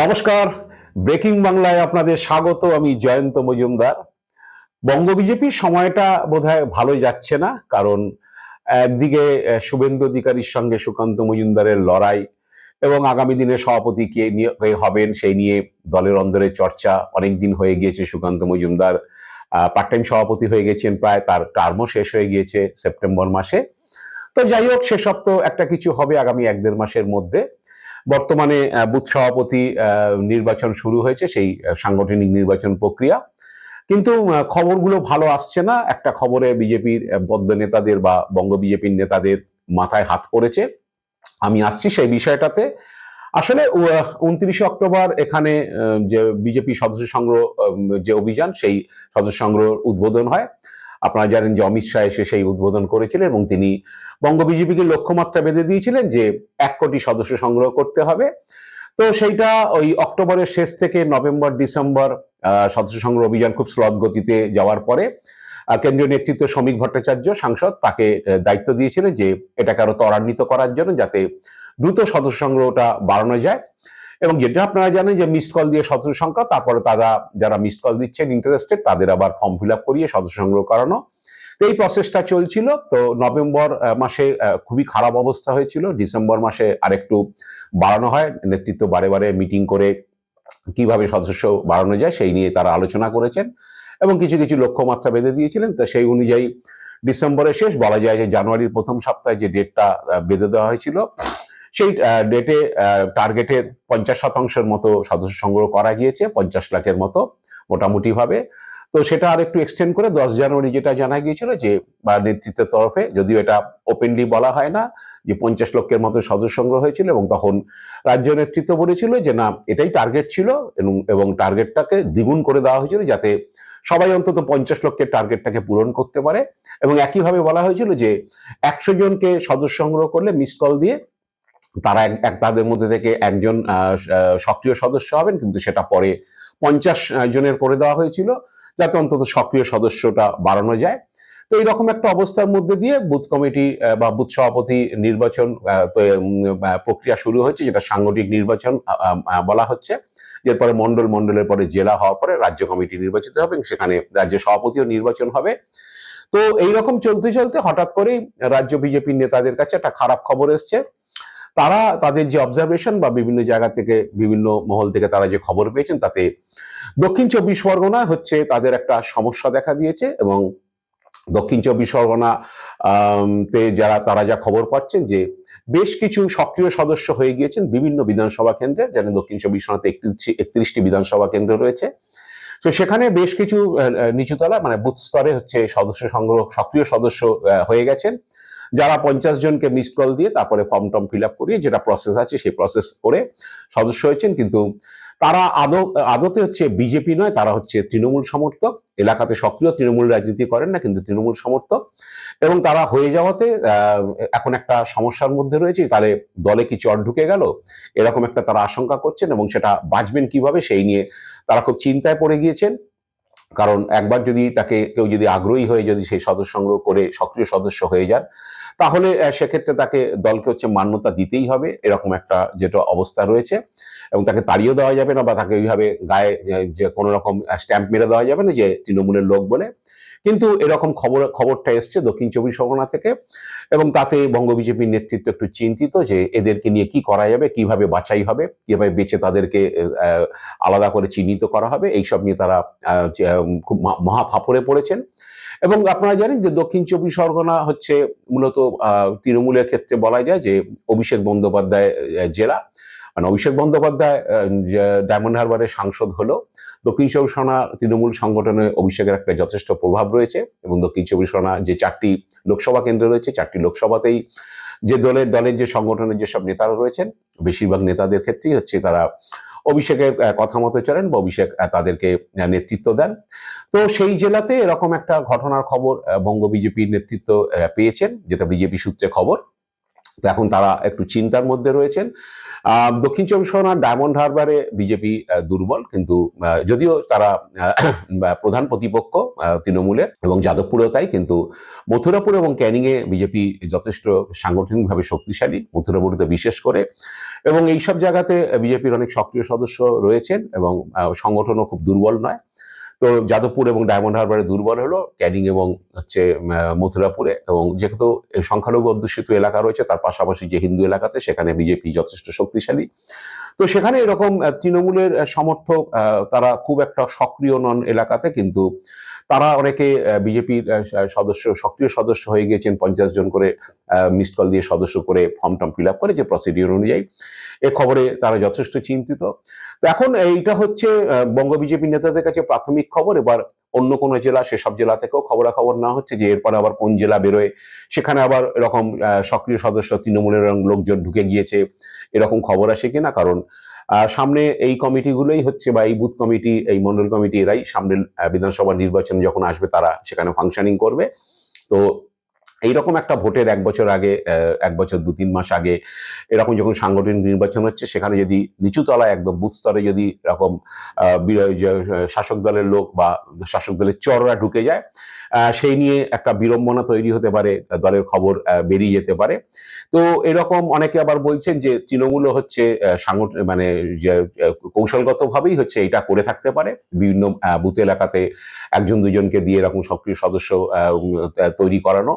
নমস্কার। ব্রেকিং বাংলায় আপনাদের স্বাগত, আমি জয়ন্ত মজুমদার। বঙ্গ বিজেপির সময়টা বোধহয় ভালো যাচ্ছে না, কারণ একদিকে শুভেন্দু অধিকারীর সঙ্গে সুকান্ত মজুমদারের লড়াই এবং আগামী দিনে সভাপতি কে নিয়ে হবেন সেই নিয়ে দলের অন্দরে চর্চা অনেক দিন হয়ে গিয়েছে সুকান্ত মজুমদার। পার্ট টাইম সভাপতি হয়ে গেছেন প্রায়, তার টার্মও শেষ হয়ে গিয়েছে সেপ্টেম্বর মাসে। তো যাই হোক সেসব তো একটা কিছু হবে আগামী এক দেড় মাসের মধ্যে। বর্তমানে বুথ সভাপতি নির্বাচন শুরু হয়েছে, সেই সাংগঠনিক নির্বাচন প্রক্রিয়া। কিন্তু খবরগুলো ভালো আসছে না। একটা খবরে বিজেপির বদ্ধ নেতাদের বা বঙ্গ বিজেপির নেতাদের মাথায় হাত পড়েছে। আমি আসছি সেই বিষয়টাতে। আসলে উনত্রিশে অক্টোবর এখানে যে বিজেপি সদস্য সংগ্রহ যে অভিযান, সেই সদস্য সংগ্রহ উদ্বোধন হয়। আপনারা জানেন যে অমিত শাহ এসে সেই উদ্বোধন করেছিলেন এবং তিনি বঙ্গ বিজেপিকে লক্ষ্যমাত্রা বেঁধে দিয়েছিলেন যে এক কোটি সদস্য সংগ্রহ করতে হবে। তো সেইটা ওই অক্টোবরের শেষ থেকে নভেম্বর, ডিসেম্বর সদস্য সংগ্রহ অভিযান খুব স্লথ গতিতে যাওয়ার পরে কেন্দ্রীয় নেতৃত্ব শ্রমিক ভট্টাচার্য, সাংসদ, তাকে দায়িত্ব দিয়েছিলেন যে এটাকে আরও ত্বরান্বিত করার জন্য যাতে দ্রুত সদস্য সংগ্রহটা বাড়ানো যায়। এবং যেটা আপনারা জানেন যে মিসড কল দিয়ে সদস্য সংখ্যা তারপরে তারা যারা মিসড কল দিচ্ছেন ইন্টারেস্টেড তাদের আবার ফর্ম ফিল আপ করিয়ে সদস্য সংগ্রহ করানো। তো এই প্রসেসটা চলছিল। তো নভেম্বর মাসে খুবই খারাপ অবস্থা হয়েছিল। ডিসেম্বর মাসে আরেকটু বাড়ানো হয়। নেতৃত্ব বারে বারে মিটিং করে কীভাবে সদস্য বাড়ানো যায় সেই নিয়ে তারা আলোচনা করেছেন এবং কিছু কিছু লক্ষ্যমাত্রা বেঁধে দিয়েছিলেন। তো সেই অনুযায়ী ডিসেম্বরের শেষ, বলা যায় যে জানুয়ারির প্রথম সপ্তাহে যে ডেটটা বেঁধে দেওয়া হয়েছিল, সেই ডেটে টার্গেটের পঞ্চাশ শতাংশের মতো সদস্য সংগ্রহ করা গিয়েছে, পঞ্চাশ লাখের মতো মোটামুটি ভাবে তো সেটা আর একটু এক্সটেন্ড করে দশ জানুয়ারি যেটা জানা গিয়েছিল যে বা নেতৃত্বের তরফে, যদিও এটা ওপেনলি বলা হয় না, যে পঞ্চাশ লক্ষের মতো সদস্য সংগ্রহ হয়েছিল এবং তখন রাজ্য নেতৃত্ব বলেছিল যে না, এটাই টার্গেট ছিল এবং টার্গেটটাকে দ্বিগুণ করে দেওয়া হয়েছিল যাতে সবাই অন্তত পঞ্চাশ লক্ষের টার্গেটটাকে পূরণ করতে পারে এবং একইভাবে বলা হয়েছিল যে একশো জনকে সদস্য সংগ্রহ করলে মিস কল দিয়ে তারা এক তাদের মধ্যে থেকে একজন সক্রিয় সদস্য হবেন, কিন্তু সেটা পরে পঞ্চাশ জনের করে দেওয়া হয়েছিল, যাতে অন্তত সক্রিয় সদস্যটা বাড়ানো যায়। তো এইরকম একটা অবস্থার মধ্যে দিয়ে বুথ কমিটি বা বুথ সভাপতি নির্বাচন প্রক্রিয়া শুরু হয়েছে, যেটা সাংগঠনিক নির্বাচন বলা হচ্ছে। এরপরে মন্ডল মন্ডলের পরে জেলা হওয়ার পরে রাজ্য কমিটি নির্বাচিত হবে, এবং সেখানে রাজ্য সভাপতিও নির্বাচন হবে। তো এইরকম চলতে চলতে হঠাৎ করেই রাজ্য বিজেপির নেতাদের কাছে একটা খারাপ খবর এসছে। তারা তাদের যে অবজারভেশন বা বিভিন্ন জায়গা থেকে, বিভিন্ন মহল থেকে তারা যে খবর পেয়েছেন, তাতে দক্ষিণ চব্বিশ পরগনা হচ্ছে তাদের একটা সমস্যা দেখা দিয়েছে এবং দক্ষিণ চব্বিশ পরগনা তে যারা, তারা যা খবর পাচ্ছেন যে বেশ কিছু সক্রিয় সদস্য হয়ে গিয়েছেন বিভিন্ন বিধানসভা কেন্দ্রে যেন দক্ষিণ চব্বিশ পরগনাতে একত্রিশটি বিধানসভা কেন্দ্র রয়েছে। তো সেখানে বেশ কিছু নিচুতলা মানে বুথ স্তরে হচ্ছে সদস্য সংগ্রহ, সক্রিয় সদস্য হয়ে গেছেন। যারা পঞ্চাশ জনকে মিস কল দিয়ে তারপরে ফর্ম টর্ম ফিল আপ করিয়ে যেটা প্রসেস আছে সেই প্রসেস করে সদস্য হয়েছেন। কিন্তু তারা আদৌ, আদতে হচ্ছে বিজেপি নয়, তারা হচ্ছে তৃণমূল সমর্থক। এলাকাতে সক্রিয় তৃণমূল রাজনীতি করেন না, কিন্তু তৃণমূল সমর্থক। এবং তারা হয়ে যাওয়াতে এখন একটা সমস্যার মধ্যে রয়েছে। তাহলে দলে কি চট ঢুকে গেল? এরকম একটা তারা আশঙ্কা করছেন এবং সেটা বাঁচবেন কীভাবে সেই নিয়ে তারা খুব চিন্তায় পড়ে গিয়েছেন। কারণ একবার যদি তাকে কেউ যদি আগ্রহী হয়ে যদি সেই সদস্য সংগ্রহ করে সক্রিয় সদস্য হয়ে যান তাহলে সেক্ষেত্রে তাকে দলকে হচ্ছে মান্যতা দিতেই হবে, এরকম একটা যেটা অবস্থা রয়েছে। এবং তাকে তাড়িয়েও দেওয়া যাবে না বা তাকে ওইভাবে গায়ে যে কোনো রকম স্ট্যাম্প মেরে দেওয়া যাবে না, যে তৃণমূলের লোক বলে। কিন্তু এরকম খবর, খবরটা এসছে দক্ষিণ চব্বিশ পরগনা থেকে, এবং তাতে বঙ্গ বিজেপির নেতৃত্ব একটু চিন্তিত যে এদেরকে নিয়ে কি করা যাবে, কীভাবে বাছাই হবে, কীভাবে বেঁচে তাদেরকে আলাদা করে চিহ্নিত করা হবে, এইসব নিয়ে তারা খুব মহা ফাপড়ে পড়েছেন। এবং আপনারা জানেন যে দক্ষিণ চব্বিশ পরগনা হচ্ছে মূলত তৃণমূলের ক্ষেত্রে বলা যায় যে অভিষেক বন্দ্যোপাধ্যায় জেলা। মানে অভিষেক বন্দ্যোপাধ্যায় ডায়মন্ড হারবারের সাংসদ হলো। দক্ষিণ চব্বিশ পরগনা তৃণমূল সংগঠনে অভিষেকের একটা যথেষ্ট প্রভাব রয়েছে এবং দক্ষিণ চব্বিশ পরগনা যে চারটি লোকসভা কেন্দ্র রয়েছে, চারটি লোকসভাতেই যে দলের দলের যে সংগঠনের যেসব নেতারা রয়েছেন, বেশিরভাগ নেতাদের ক্ষেত্রেই হচ্ছে তারা অভিষেকের কথা মতো চলেন বা অভিষেক তাদেরকে নেতৃত্ব দেন। তো সেই জেলাতে এরকম একটা ঘটনার খবর বঙ্গ বিজেপির নেতৃত্ব পেয়েছেন, যেটা বিজেপি সূত্রে খবর। এখন তারা একটু চিন্তার মধ্যে রয়েছেন। দক্ষিণ চব্বিশ পরগনার ডায়মন্ড হারবারে বিজেপি দুর্বল কিন্তু যদিও তারা প্রধান প্রতিপক্ষ আহ, তৃণমূলের এবং যাদবপুরেও তাই কিন্তু মথুরাপুর এবং ক্যানিংয়ে বিজেপি যথেষ্ট সাংগঠনিকভাবে শক্তিশালী মথুরাপুরে বিশেষ করে। এবং এইসব জায়গাতে বিজেপির অনেক সক্রিয় সদস্য রয়েছেন এবং সংগঠনও খুব দুর্বল নয়। তো যাদবপুর এবং ডায়মন্ড হারবারে দুর্বল হলো, ক্যানিং এবং হচ্ছে মথুরাপুরে এবং যেহেতু সংখ্যালঘু অধ্যুষিত এলাকা রয়েছে, তার পাশাপাশি যে হিন্দু এলাকাতে সেখানে বিজেপি যথেষ্ট শক্তিশালী। তো সেখানে এরকম তৃণমূলের সমর্থক তারা খুব একটা সক্রিয় নন এলাকাতে, কিন্তু তারা অনেকে বিজেপির সদস্য, সক্রিয় সদস্য হয়ে গিয়েছেন, পঞ্চাশ জন করে মিসড কল দিয়ে সদস্য করে ফর্ম টর্ম ফিল আপ করে যে প্রসিডিওর অনুযায়ী। এ খবরে তারা যথেষ্ট চিন্তিত। তো এখন এইটা হচ্ছে বঙ্গ বিজেপি নেতাদের কাছে প্রাথমিক খবর। এবার অন্য কোনো জেলা, সেসব জেলা থেকেও খবরাখবর না হচ্ছে যে এরপরে আবার কোন জেলা বেরোয়। সেখানে আবার এরকম সক্রিয় সদস্য তৃণমূলের লোকজন ঢুকে গিয়েছে। এরকম খবর আসে কিনা? কারণ সামনে এই কমিটিগুলোই হচ্ছে বা এই বুথ কমিটি, এই মন্ডল কমিটি, এরাই সামনে বিধানসভা নির্বাচন যখন আসবে তারা সেখানে ফাংশনিং করবে। তো এইরকম একটা ভোটের এক বছর আগে এক বছর দু, তিন মাস আগে এরকম যখন সাংগঠনিক নির্বাচন হচ্ছে, সেখানে যদি নিচু তলায় একদম বুথ স্তরে যদি এরকম শাসক দলের লোক বা শাসক দলের চররা ঢুকে যায় সেই নিয়ে একটা বিড়ম্বনা তৈরি হতে পারে, দলের খবর বেরিয়ে যেতে পারে। তো এরকম অনেকে আবার বলছেন যে তৃণমূলও হচ্ছে সাংগঠন মানে কৌশলগতভাবেই হচ্ছে এটা করে থাকতে পারে। বিভিন্ন বুথ এলাকাতে একজন, দুজনকে দিয়ে এরকম সক্রিয় সদস্য তৈরি করানো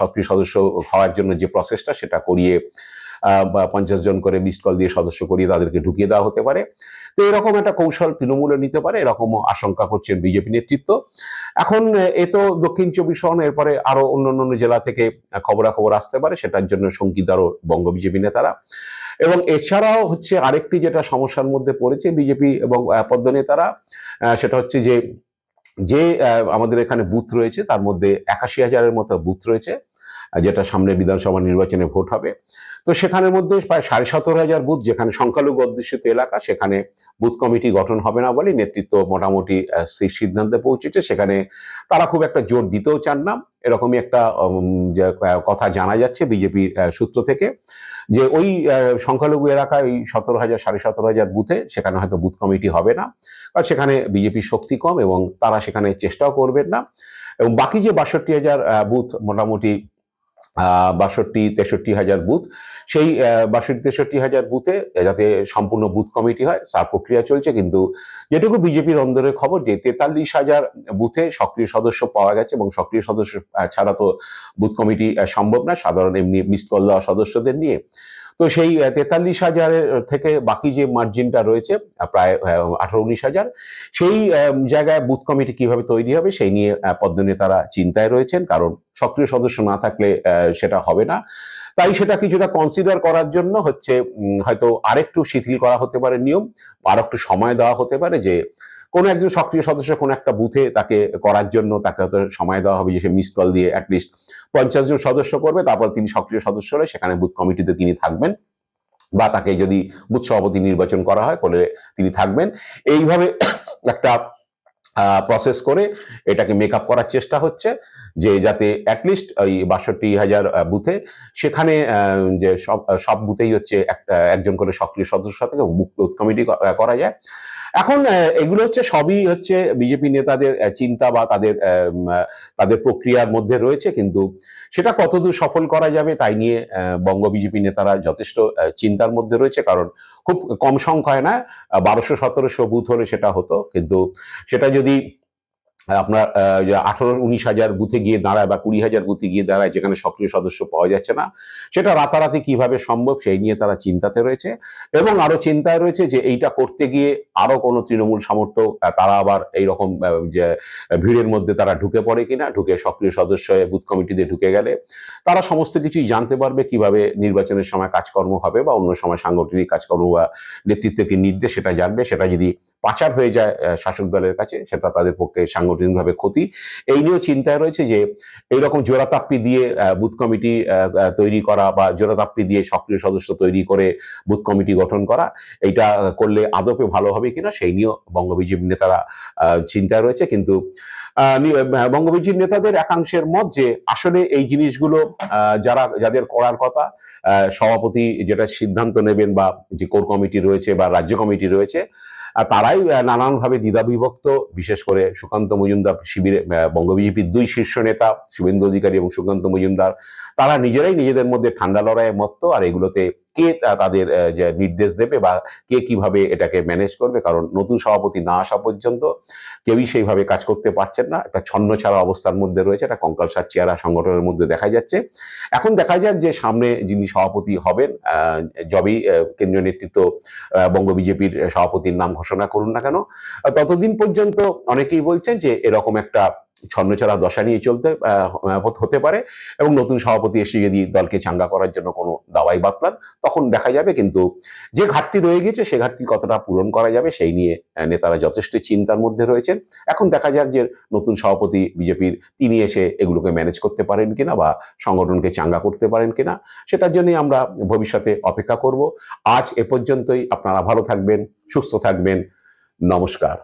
সক্রিয় সদস্য হওয়ার জন্য যে প্রসেসটা সেটা করিয়ে বা পঞ্চাশ জন করে মিসড কল দিয়ে সদস্য করিয়ে তাদেরকে ঢুকিয়ে দেওয়া হতে পারে। তো এরকম একটা কৌশল তৃণমূলে নিতে পারে, এরকমও আশঙ্কা করছেন বিজেপি নেতৃত্ব। এখন, এ তো দক্ষিণ চব্বিশ পরগনা, এরপরে আরও অন্য অন্য জেলা থেকে খবরাখবর আসতে পারে, সেটার জন্য শঙ্কিত আরও বঙ্গ বিজেপি নেতারা। এবং এছাড়াও হচ্ছে আরেকটি যেটা সমস্যার মধ্যে পড়েছে বিজেপি এবং পদ্ম নেতারা সেটা হচ্ছে যে যে আমাদের এখানে বুথ রয়েছে তার মধ্যে একাশি হাজারের মতো বুথ রয়েছে। যেটা সামনে বিধানসভা নির্বাচনে ভোট হবে। তো সেখানের মধ্যে প্রায় সাড়ে সতেরো হাজার বুথ, যেখানে সংখ্যালঘু অধ্যুষিত এলাকা, সেখানে বুথ কমিটি গঠন হবে না বলে নেতৃত্ব মোটামুটি সেই সিদ্ধান্তে পৌঁছেছে। সেখানে তারা খুব একটা জোর দিতেও চান না। এরকমই একটা কথা জানা যাচ্ছে বিজেপি সূত্র থেকে যে ওই সংখ্যালঘু এলাকায় ওই সতেরো হাজার, সাড়ে সতেরো হাজার বুথে সেখানে হয়তো বুথ কমিটি হবে না। কারণ সেখানে বিজেপির শক্তি কম এবং তারা সেখানে চেষ্টাও করবেন না। এবং বাকি যে বাষট্টি হাজার বুথ মোটামুটি বাষট্টি, তেষট্টি হাজার বুথ। সেই বাষট্টি, তেষট্টি হাজার বুথে যাতে সম্পূর্ণ বুথ কমিটি হয় তার প্রক্রিয়া চলছে। কিন্তু যেটুকু বিজেপির অন্দরের খবর, যে তেতাল্লিশ হাজার বুথে সক্রিয় সদস্য পাওয়া গেছে এবং সক্রিয় সদস্য ছাড়া তো বুথ কমিটি সম্ভব না। সাধারণ এমনি মিস কল দেওয়া সদস্যদের নিয়ে। তো সেই তেতাল্লিশ হাজারের থেকে বাকি যে মার্জিনটা রয়েছে প্রায় আঠারো উনিশ হাজার, সেই জায়গায় বুথ কমিটি কীভাবে তৈরি হবে সেই নিয়ে পদ্মনেতারা চিন্তায় রয়েছেন, কারণ সক্রিয় সদস্য না থাকলে সেটা হবে না। তাই সেটা কিছুটা কনসিডার করার জন্য হচ্ছে হয়তো আরেকটু শিথিল করা হতে পারে নিয়ম আর একটু সময় দেওয়া হতে পারে যে কোনো একজন সক্রিয় সদস্য কোনো একটা বুথে তাকে করার জন্য তাকে হয়তো সময় দেওয়া হবে যে সে মিস কল দিয়ে অ্যাটলিস্ট পঞ্চাশ জন সদস্য করবে, তারপর তিনি সক্রিয় সদস্য হলে সেখানে বুথ কমিটিতে তিনি থাকবেন বা তাকে যদি বুথ সভাপতি নির্বাচন করা হয় করলে তিনি থাকবেন। এইভাবে একটা প্রসেস করে এটাকে মেক আপ করার চেষ্টা হচ্ছে যে যাতে অ্যাটলিস্ট ওই বাষট্টি হাজার বুথে সেখানে যে সব সব বুথেই হচ্ছে একজন করে সক্রিয় সদস্য থাকে বুথ কমিটি করা যায়। এখন এগুলো হচ্ছে সবই হচ্ছে বিজেপি নেতাদের চিন্তা বা তাদের তাদের প্রক্রিয়ার মধ্যে রয়েছে, কিন্তু সেটা কতদূর সফল করা যাবে তাই নিয়ে বঙ্গ বিজেপি নেতারা যথেষ্ট চিন্তার মধ্যে রয়েছে, কারণ খুব কম সংখ্যায় না বারোশো সতেরোশো বুথ হলে সেটা হতো, কিন্তু সেটা যদি আপনার আঠারো, উনিশ হাজার বুথে গিয়ে দাঁড়ায় বা কুড়ি হাজার বুথে গিয়ে দাঁড়ায় যেখানে সক্রিয় সদস্য পাওয়া যাচ্ছে না, সেটা রাতারাতি কীভাবে সম্ভব সেই নিয়ে তারা চিন্তাতে রয়েছে। এবং আরও চিন্তায় রয়েছে যে এইটা করতে গিয়ে আরও কোনো তৃণমূল সামর্থ্য তারা আবার এইরকম যে ভিড়ের মধ্যে তারা ঢুকে পড়ে কিনা, ঢুকে সক্রিয় সদস্য বুথ কমিটিতে ঢুকে গেলে, তারা সমস্ত কিছুই জানতে পারবে কীভাবে নির্বাচনের সময় কাজকর্ম হবে বা অন্য সময় সাংগঠনিক কাজকর্ম বা নেতৃত্বকে নির্দেশ সেটা জানবে, সেটা যদি পাচার হয়ে যায় শাসক দলের কাছে, সেটা তাদের পক্ষে সাংগঠনিকভাবে ক্ষতি। এই নিয়েও চিন্তায় রয়েছে যে, এইরকম জোড়াতাপ্পি দিয়ে বুথ কমিটি তৈরি করা বা জোড়াতাপ্পি দিয়ে সক্রিয় সদস্য তৈরি করে বুথ কমিটি গঠন করা, এইটা করলে আদপে ভালো হবে কিনা, সেই নিয়েও বঙ্গ বিজেপি নেতারা চিন্তায় রয়েছে। কিন্তু বঙ্গবীজির নেতাদের একাংশের মত যে, আসলে এই জিনিসগুলো যারা, যাদের করার কথা সভাপতি যেটা সিদ্ধান্ত নেবেন বা যে কোর কমিটি রয়েছে বা রাজ্য কমিটি রয়েছে তারাই নানানভাবে দ্বিধাবিভক্ত, বিশেষ করে সুকান্ত মজুমদার শিবিরে বঙ্গ বিজেপির দুই শীর্ষ নেতা, শুভেন্দু অধিকারী এবং সুকান্ত মজুমদার, তারা নিজেরাই নিজেদের মধ্যে ঠান্ডা লড়াইয়ে মত্ত, আর এগুলোতে কে তাদের যে নির্দেশ দেবে বা কে কীভাবে এটাকে ম্যানেজ করবে? কারণ নতুন সভাপতি না আসা পর্যন্ত কেউই সেইভাবে কাজ করতে পারছেন না। একটা ছন্ন ছাড়া অবস্থার মধ্যে রয়েছে, একটা কঙ্কালসার চেহারা সংগঠনের মধ্যে দেখা যাচ্ছে। এখন দেখা যাক যে সামনে যিনি সভাপতি হবেন যবেই কেন্দ্রীয় নেতৃত্ব বঙ্গ বিজেপির সভাপতির নাম ঘোষণা করুন না কেন, ততদিন পর্যন্ত অনেকেই বলছেন যে এরকম একটা ছন্নছাড়া দশা নিয়ে চলতে হতে পারে এবং নতুন সভাপতি এসে যদি দলকে চাঙ্গা করার জন্য কোনো দাওয়াই বাতলান, তখন দেখা যাবে কিন্তু যে ঘাটতি রয়ে গেছে, সে ঘাটতি কতটা পূরণ করা যাবে সেই নিয়ে নেতারা যথেষ্ট চিন্তার মধ্যে রয়েছেন। এখন দেখা যাক যে নতুন সভাপতি বিজেপির তিনি এসে এগুলোকে ম্যানেজ করতে পারেন কিনা বা সংগঠনকে চাঙ্গা করতে পারেন কিনা, সেটার জন্যই আমরা ভবিষ্যতে অপেক্ষা করব। আজ এ পর্যন্তই, আপনারা ভালো থাকবেন, সুস্থ থাকবেন, নমস্কার।